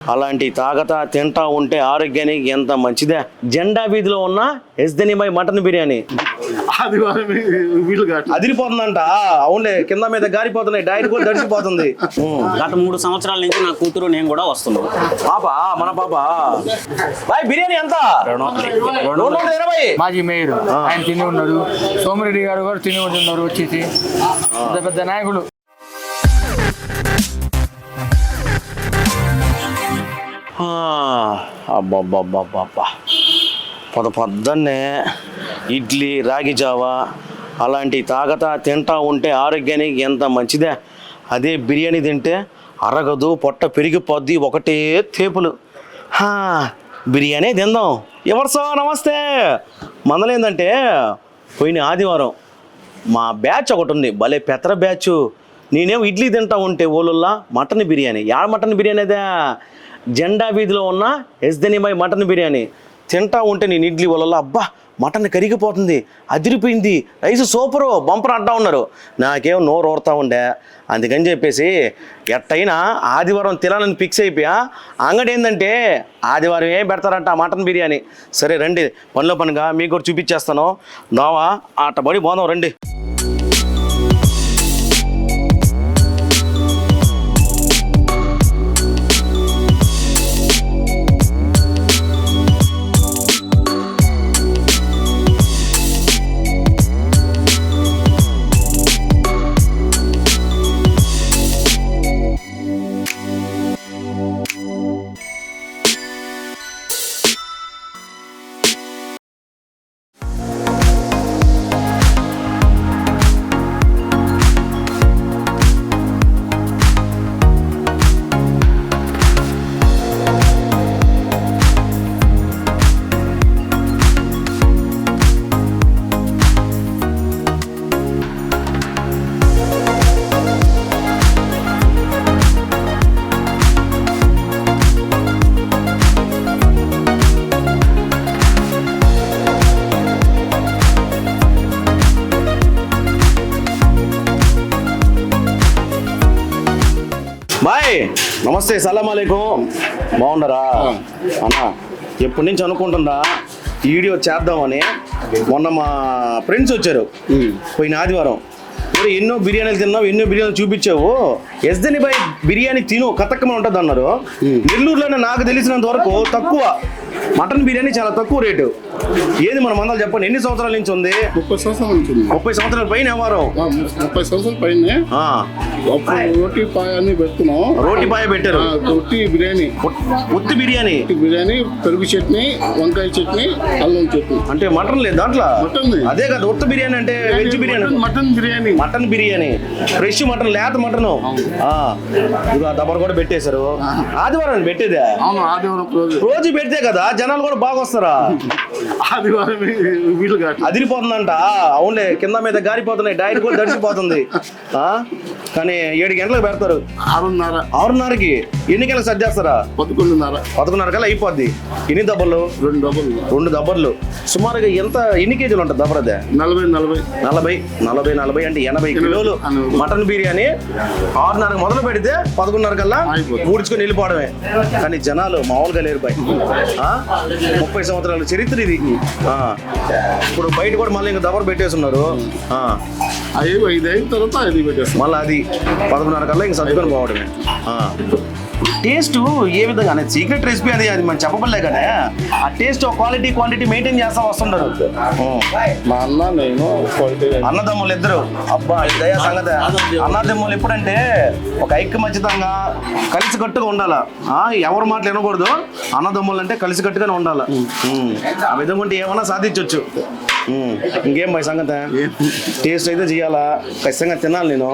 అలాంటి తాగతా తింటా ఉంటే ఆరోగ్యానికి ఎంత మంచిదే? జెండా వీధిలో ఉన్న ఎస్దనిబాయ్ మటన్ బిర్యానీ. అదిరిపోతుందంట. అవునులే కింద మీద గారిపోతున్నాయి డైట్ కూడా దడిచిపోతుంది. గత మూడు సంవత్సరాల నుంచి నా కూతురు నేను కూడా వస్తున్నాం పాప మన పాప. బాయ్ బిర్యానీ ఎంత? రెండు వందల ఇరవై. మాజీ మేయర్. ఆయన తిని ఉన్నారు సోమిరెడ్డి గారు కూడా తిని ఉన్నారు వచ్చేసి. పెద్ద పెద్ద నాయకులు. అబ్బబ్బబ్బబ్బబ్బా. పొద పొద్దున్నే ఇడ్లీ రాగి జావా అలాంటి తాగతా తింటా ఉంటే ఆరోగ్యానికి ఎంత మంచిదే? అదే బిర్యానీ తింటే అరగదు పొట్ట పెరిగిపోద్ది ఒకటే తేపులు. బిర్యానీ తిందాం. ఎవరు సో నమస్తే మందలేందంటే పోయిన ఆదివారం మా బ్యాచ్ ఒకటి ఉంది భలే పెత్ర బ్యాచ్. నేనేమో ఇడ్లీ తింటా ఉంటే ఓలుల్లా mutton biryani. Yeah mutton biryani అదే? జెండా వీధిలో ఉన్న ఎస్దనిమై మటన్ బిర్యానీ. తింటా ఉంటే నేను ఇడ్లీ ఓలల్లా అబ్బా మటన్ కరిగిపోతుంది అదిరిపోయింది రైస్ సూపరు బంపర్ అడ్డా ఉన్నారు. నాకేం నోరు ఓరుతా ఉండే. అందుకని చెప్పేసి ఎట్టయినా ఆదివారం తినాలని ఫిక్స్ అయిపోయా. అంగడి ఏంటంటే ఆదివారం ఏం పెడతారంట మటన్ బిర్యానీ. సరే రండి పనిలో పనిగా మీకు కూడా చూపించేస్తాను. నోవా ఆట బడి పోదాం రండి. నమస్తే సలాం అలైకుం. బాగున్నారా అన్న ఎప్పటి నుంచి అనుకుంటున్నా ఈ వీడియో చేద్దామని మొన్న మా ఫ్రెండ్స్ వచ్చారు. పోయిన ఆదివారం. మరి ఎన్నో బిర్యానీలు తిన్నావు ఎన్నో బిర్యానీలు చూపించావు. ఎస్దని బాయ్ బిర్యానీ తిను కతక్కమ ఉంటుంది అన్నారు నెల్లూరులోనే నాకు తెలిసినంత వరకు తక్కువ. మటన్ బిర్యానీ చాలా తక్కువ రేటు. ఏది మన మందలు చెప్పండి? ఎన్ని సంవత్సరాల నుంచి ఉంది? ముప్పై సంవత్సరాల నుంచి ఉంది. ముప్పై సంవత్సరాల పైన ఆ, ముప్పై సంవత్సరాల పైనే. రోటీ పాయ అన్ని పెడుతున్నాం. రోటి పాయ పెట్టారు. రొట్టి బిర్యానీ. ఉత్- ఉత్తి బిర్యానీ. బిర్యానీ పెరుగు చట్నీ వంకాయ చట్నీ అల్లం చట్నీ. అంటే మటన్ లేదు దాంట్లో? మటన్. అదే కదా ఉత్త బిర్యానీ అంటే veg biryani. Mutton- biryani. Mutton biryani. Fresh mutton లేత మటన్. ఇదిగో ఆ దబ్బర్ కూడా పెట్టేశారు. ఆదివారం పెట్టేదే? అవును ఆదివారం రోజు పెడితే కదా? జనాలు కూడా బాగా వస్తారా? కాదు. అదిరిపోతుందంట. అవునులే కింద మీద గారిపోతున్నాయి డైట్ కూడా దడిచిపోతుంది ఆ? కానీ ఏడు గంటలకు పెడతారు. ఆరున్నర. ఆరున్నరకి ఎన్ని గంటలకు సర్దేస్తారా పదకొండున్నర పదకొండున్నర. కల్లా అయిపోద్ది. ఎన్ని దబ్బర్లు? రెండు డబ్బులు రెండు దబ్బర్లు. సుమారుగా ఎంత ఎన్ని కేజీలు ఉంటుంది దబ్బర్ అదే నలభై నలభై. నలభై నలభై నలభై అంటే ఎనభై కిలోలు. మటన్ బిర్యానీ ఆరున్నర మొదలు పెడితే పదకొండున్నర కల్లా. ఊడ్చుకొని వెళ్ళిపోవడమే. కానీ జనాలు మామూలుగా లేరు ఆ? ముప్పై సంవత్సరాల చరిత్ర ఇది. ఇప్పుడు బయట కూడా మళ్ళీ ఇంకా దబర్ పెట్టేస్తున్నారు. ఉన్నారు అవి ఐదు అయిన తర్వాత అది పెట్టేస్తాం మళ్ళీ అది పదకొండున్నర కల్లా ఇంక సర్దుకొని పోవడమే. టేస్ట్ ఏ విధంగా? అనేది సీక్రెట్ రెసిపీ అది అది మనం చెప్పబడలే కానీ ఆ టేస్ట్ క్వాలిటీ క్వాంటిటీ మెయింటైన్ చేస్తా వస్తుంటారు. మా అన్న నేను క్వాలిటీ అన్నదమ్ములు ఇద్దరు. అబ్బా ఇదయా సంగతి. అన్నదమ్ములు ఎప్పుడంటే ఒక ఐక్యమత్యంగా కలిసికట్టుగా ఉండాల. ఎవరి మాటలు వినకూడదు. అన్నదమ్ములు అంటే కలిసికట్టుగానే ఉండాలి. ఆ విధంగా ఉంటే ఏమన్నా సాధించవచ్చు. ఇంకేం పై సంగతి? టేస్ట్ అయితే చేయాలా? ఖచ్చితంగా తినాలి నేను.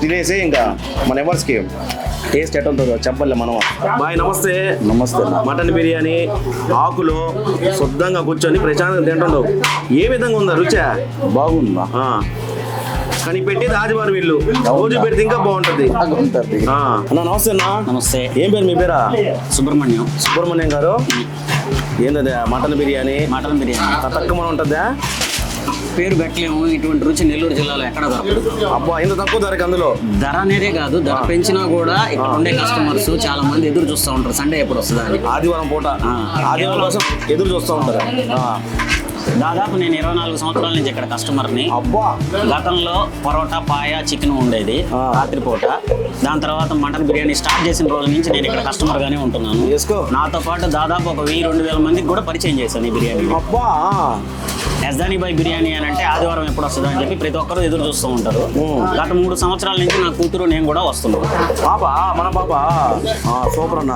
తినేసి ఇంకా మన ఎవర్స్కి? టేస్ట్ ఎట్లా ఉంటుందో చెప్పలే మనం బాయ్ నమస్తే. నమస్తే. మటన్ బిర్యానీ ఆకులు శుద్ధంగా కూర్చొని ప్రశాంతంగా తింటుండవు ఏ విధంగా ఉందా రుచా? బాగుందా? ఆ. కానీ పెట్టేది ఆదివారం వీళ్ళు. రోజు పెడితే ఇంకా బాగుంటది. ఆ. అన్న నమస్తే అన్న. నమస్తే. ఏం పేరు మీ పేరా? సుబ్రహ్మణ్యం. సుబ్రహ్మణ్యం గారు? ఏంటది మటన్ బిర్యానీ? మటన్ బిర్యానీ. తక్కువ ఉంటుందా? పేరు పెట్టలేము. ఇటువంటి రుచి నెల్లూరు జిల్లాలో ఎక్కడ దొరకదు. అబ్బా ఇంత తక్కువ ధరకి అందులో? ధర అనేదే కాదు. ధర పెంచినా కూడా ఇక్కడ ఉండే కస్టమర్స్ చాలా మంది ఎదురు చూస్తూ ఉంటారు. సండే ఎప్పుడు వస్తుందా ఆదివారం పూట. ఆదివారం కోసం ఎదురు చూస్తూ ఉంటారు. దాదాపు నేను ఇరవై నాలుగు సంవత్సరాల నుంచి ఇక్కడ కస్టమర్ని అబ్బా! గతంలో పరోటా పాయ చికెన్ ఉండేది. రాత్రిపూట దాని తర్వాత మటన్ బిర్యానీ స్టార్ట్ చేసిన రోజు నుంచి నేను ఇక్కడ కస్టమర్ గానే ఉంటున్నాను. నాతో పాటు దాదాపు ఒక వెయ్యి రెండు వేల మందికి కూడా పరిచయం చేశాను ఈ బిర్యానీ. అబ్బా! యజ్దాని బాయ్ బిర్యానీ అని అంటే ఆదివారం ఎప్పుడు వస్తుందో అని చెప్పి ప్రతి ఒక్కరు ఎదురు చూస్తూ ఉంటారు. గత మూడు సంవత్సరాల నుంచి నా కూతురు నేను కూడా వస్తున్నాను. పాప మన ఆ, సూపర్ అన్న.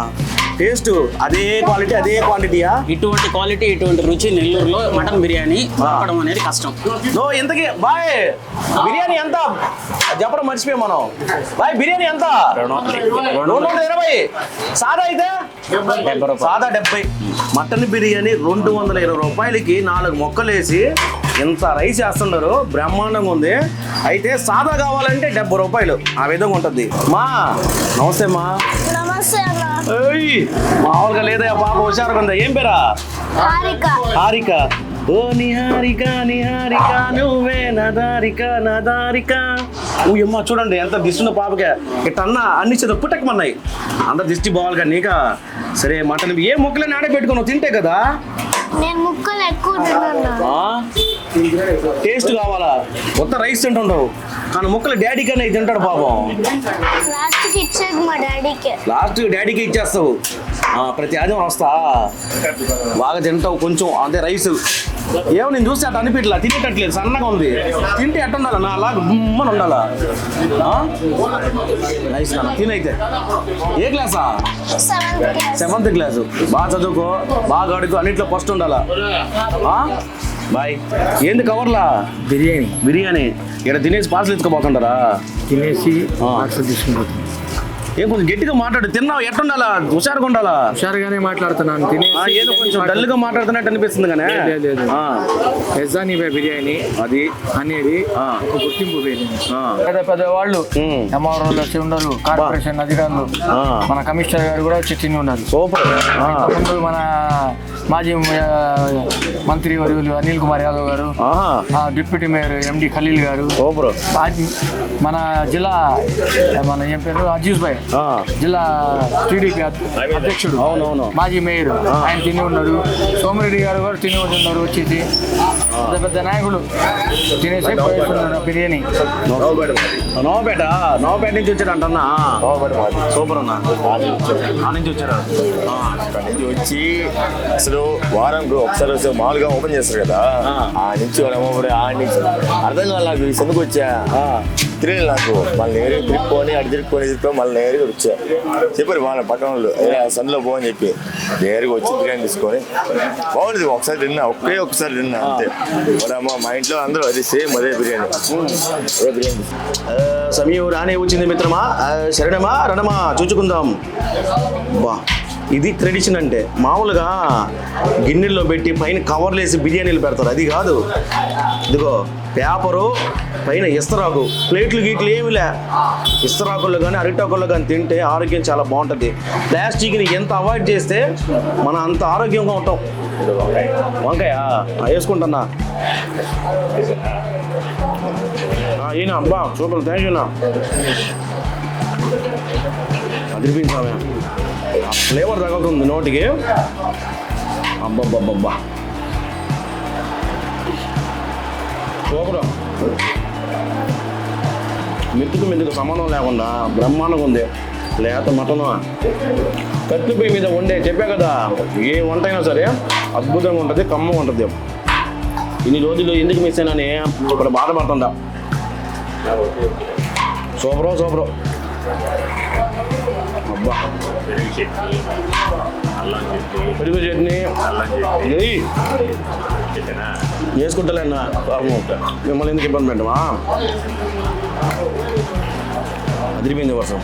టేస్ట్ అదే క్వాలిటీ అదే క్వాంటిటీయా? ఇటువంటి క్వాలిటీ ఇటువంటి రుచి నెల్లూరులో మటన్ బిర్యానీ దొరకడం అనేది కష్టం. నో ఇంతకీ బాయ్ బిర్యానీ ఎంత? చెప్పడం మర్చిపోయాం మనం. బాయ్ బిర్యానీ ఎంత? రెండు వందల ఇరవై. సాదా అయితే. సాదా డెబ్బై. మటన్ బిర్యానీ రెండు వందల ఇరవై రూపాయలకి నాలుగు మొక్కలు వేసి ఇంత రైస్ వేస్తున్నారు బ్రహ్మాండంగా ఉంది. అయితే సాదా కావాలంటే డెబ్బై రూపాయలు. ఆ విధంగా ఉంటుంది. మా నమస్తే మా. నమస్తే మామూలుగా లేదా పాప హుషారుగా ఉందా? ఏం పేరా? హారిక. హారిక. ఓ నిహారిక నిహారిక నువ్వే నదారిక నదారిక అమ్మ చూడండి ఎంత దిష్టి పాపకే. ఇట్టన్నా అన్ని చేత పుట్టకమన్నాయి. అంత దిష్టి కానీ నీక. సరే మటన్ ఏ ముక్కలని ఆడే పెట్టుకున్నావు తింటే కదా? నేను ముక్కలు ఎక్కువ తిన్నాను టేస్ట్ కావాలా? కొత్త రైస్ తింటుండవు కానీ ముక్కలు డాడీ కన్నా ఇది తింటాడు పాపం. లాస్ట్కి ఇచ్చేది మా డాడీకి. లాస్ట్ డాడీకి ఇచ్చేస్తావు. ఆ, ప్రతి ఆదివారం వస్తా. బాగా తింటావు కొంచెం. అదే రైస్. ఏమో నేను చూస్తే అట్లా అనిపించలా తినేటట్లేదు. సన్నగా ఉంది. తింటే ఎట్ట ఉండాలా? నా అలా గుమ్మని ఉండాలా? నైస్ నాన్న. తినైతే ఏ క్లాసా? సెవెంత్ క్లాస్ సెవెంత్ క్లాసు బాగా చదువుకో. బాగా అడుగు అన్నిట్లో ఫస్ట్ ఉండాలా? ఆ? బాయ్. ఏంది కవర్లా? బిర్యానీ. బిర్యానీ. ఇక్కడ తినేసి పార్సల్ ఎత్తుకోపోతుంటారా తినేసి. పార్సల్ తీసుకుంటుంది ఏం కొంచెం గట్టిగా మాట్లాడు. తిన్నావు? ఎట్టుండాలా? హుషారుగా ఉండాలా? హుషారుగానే మాట్లాడుతున్నాను. తినేసి ఆ, ఏదో కొంచెం డల్గా మాట్లాడుతున్నట్టు అనిపిస్తుంది కానీ. లేదు, లేదు. ఆ, యజ్దాని బాయ్ బిర్యానీ. అది. అనేది. ఒక గుర్తింపు పెద్ద పెద్ద వాళ్ళు ఎంఆర్ఓలు చెండలు కార్పొరేషన్ అధికారులు. మన కమిషనర్ గారు కూడా చర్చించి ఉన్నారు సూపర్. మన మాజీ మంత్రి వర్యులు అనిల్ కుమార్ యాదవ్ గారు డిప్యూటీ మేయర్ ఎండి ఖలీల్ గారు మన జిల్లా మన ఏం పేరు? అజీజ్ భాయ్. ఆ, జిల్లా టీడీపీ అధ్యక్షుడు. అవునవును మాజీ మేయర్. ఆయన తిని ఉన్నాడు. సోమిరెడ్డి గారు కూడా తిని ఉన్నారు వచ్చేసి. పెద్ద పెద్ద నాయకులు. తినేసి పోయేస్తున్నారు బిర్యానీ. నోపేట నోపేట నుంచి వచ్చాడు అంటన్నా సూపర్ అన్న. నుంచి వచ్చారు నుంచి వచ్చి అసలు వారంకి ఒకసారి వస్తే మామూలుగా ఓపెన్ చేస్తారు కదా? ఆ. నుంచి వాళ్ళ ఆ నుంచి అర్థం కాదు నాకు ఈ సందుకు వచ్చా? తిరిగి నాకు. మళ్ళీ నేరుగా తిరుక్కొని అటు తిరుక్కొని తిరుక్కొని మళ్ళీ నేరుగా వచ్చా. చెప్పారు వాళ్ళ పట్టణంలో "ఏ, ఆ సందులో పోని చెప్పి. నేరుగా వచ్చి బిర్యానీ తీసుకొని బాగుంది ఒకసారి తిన్నా ఒకే ఒకసారి తిన్నా అంతే. వాళ్ళ అమ్మ మా ఇంట్లో అందరూ అది సేమ్ అదే బిర్యానీ. అదే బిర్యానీ సమయం రానే వచ్చింది మిత్రమా? శరణమా రణమా? చూచుకుందాం. బా. ఇది ట్రెడిషన్ అంటే. మామూలుగా గిన్నెల్లో పెట్టి పైన కవర్లు వేసి బిర్యానీలు పెడతారు. అది కాదు. ఇదిగో పేపరు పైన ఇస్తరాకు. ప్లేట్లు గీట్లు ఏమి లే. ఇస్తరాకుల్లో కానీ అరిటాకుల్లో కానీ తింటే ఆరోగ్యం చాలా బాగుంటుంది. ప్లాస్టిక్ని ఎంత అవాయిడ్ చేస్తే మనం అంత ఆరోగ్యంగా ఉంటాం. వంకాయ వేసుకుంటున్నా ఈయన అబ్బా సూపర్ థ్యాంక్ యూ నా ఆ ఫ్లేవర్ తగులుతుంది నోటికి. అబ్బబ్బబ్బబ్బా. సూపర్. మెతుకు మెతుకు సంబంధం లేకుండా బ్రహ్మాండంగా ఉంది. లేత మటను. కత్తి పొయ్యి మీద వండే చెప్పా కదా ఏ వంట అయినా సరే అద్భుతంగా ఉంటుంది కమ్మగా ఉంటుంది. ఇన్ని రోజులు ఎందుకు మిస్ అయినాని ఇప్పుడు బాధపడుతుందా? సూపరో సూపరో. పెరుగు చట్నీ. ఏయ్. చేసుకుంటలేనా పాపం మిమ్మల్ని ఎందుకు ఇబ్బంది పెట్టమా? అదిరిపోయింది వర్షం.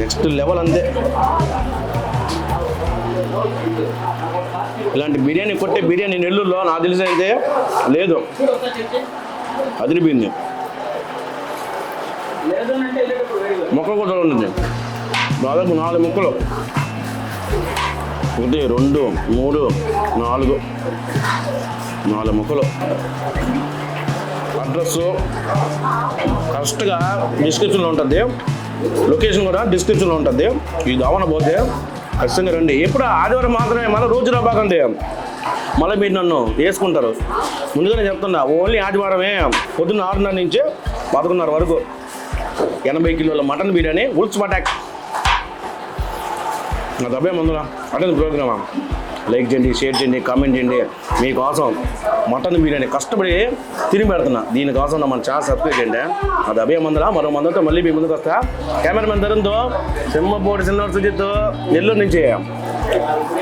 నెక్స్ట్ లెవెల్ అంతే. ఇలాంటి బిర్యానీ కొట్టే బిర్యానీ నెల్లూరులో నాకు తెలిసి అయితే లేదు. అదిరిపోయింది. మొక్క కూడా ఉంటుంది దాదాపు నాలుగు ముక్కలు. ఒకటి రెండు మూడు నాలుగు నాలుగు ముక్కలు. అడ్రస్ కరెక్ట్గా డిస్క్రిప్షన్లో ఉంటుంది. లొకేషన్ కూడా డిస్క్రిప్షన్లో ఉంటుంది. ఈ దావన పోతే ఖచ్చితంగా రండి. ఎప్పుడు ఆదివారం మాత్రమే మళ్ళీ రోజు రాబాకండి మళ్ళీ మీరు నన్ను వేసుకుంటారు. ముందుగానే చెప్తున్నా ఓన్లీ ఆదివారమే పొద్దున్న ఆరున్నర నుంచి పదకొండున్నర వరకు ఎనభై కిలోల మటన్ బిర్యానీ ఉల్స్ పటాక్. నా తప్పే ముందులా అదే ప్రోగ్రామా? లైక్ చేయండి షేర్ చేయండి కామెంట్ చేయండి. మీకోసం మటన్ బిర్యానీ కష్టపడి తిరిగి పెడుతున్నా. దీనికోసం మన ఛానల్ సబ్స్క్రైబ్ చేయండి. అది అభయ మందుల మరో మందులతో మళ్ళీ మీ ముందుకు వస్తా. కెమెరామెన్ ధరంతో సింహపోటి సినిమా సుజిత్ నెల్లూరు నుంచి.